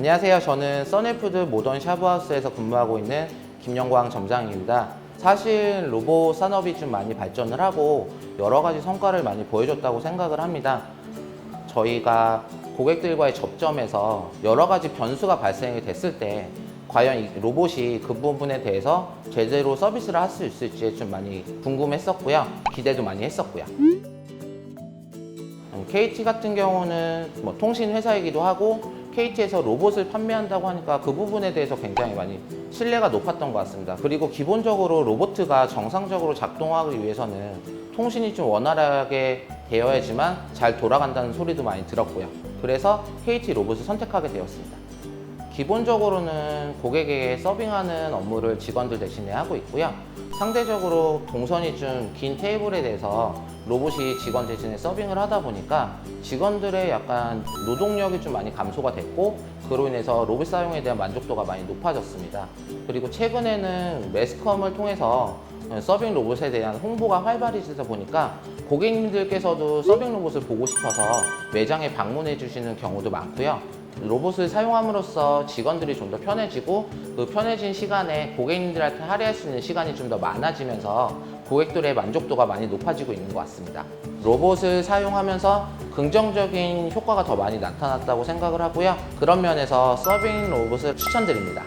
안녕하세요. 저는 써네푸드 모던 샤브하우스에서 근무하고 있는 김영광 점장입니다. 사실 로봇 산업이 좀 많이 발전을 하고 여러 가지 성과를 많이 보여줬다고 생각을 합니다. 저희가 고객들과의 접점에서 여러 가지 변수가 발생이 됐을 때 과연 이 로봇이 그 부분에 대해서 제대로 서비스를 할 수 있을지 좀 많이 궁금했었고요. 기대도 많이 했었고요. 음, KT 같은 경우는 뭐 통신 회사이기도 하고 KT에서 로봇을 판매한다고 하니까 그 부분에 대해서 굉장히 많이 신뢰가 높았던 것 같습니다. 그리고 기본적으로 로봇가 정상적으로 작동하기 위해서는 통신이 좀 원활하게 되어야지만 잘 돌아간다는 소리도 많이 들었고요. 그래서 KT 로봇을 선택하게 되었습니다. 기본적으로는 고객에게 서빙하는 업무를 직원들 대신에 하고 있고요. 상대적으로 동선이 좀 긴 테이블에 대해서 로봇이 직원 대신에 서빙을 하다 보니까 직원들의 약간 노동력이 좀 많이 감소가 됐고 그로 인해서 로봇 사용에 대한 만족도가 많이 높아졌습니다. 그리고 최근에는 매스컴을 통해서 서빙 로봇에 대한 홍보가 활발해지다 보니까 고객님들께서도 서빙 로봇을 보고 싶어서 매장에 방문해 주시는 경우도 많고요. 로봇을 사용함으로써 직원들이 좀 더 편해지고 그 편해진 시간에 고객님들한테 할애할 수 있는 시간이 좀 더 많아지면서 고객들의 만족도가 많이 높아지고 있는 것 같습니다. 로봇을 사용하면서 긍정적인 효과가 더 많이 나타났다고 생각을 하고요. 그런 면에서 서빙 로봇을 추천드립니다.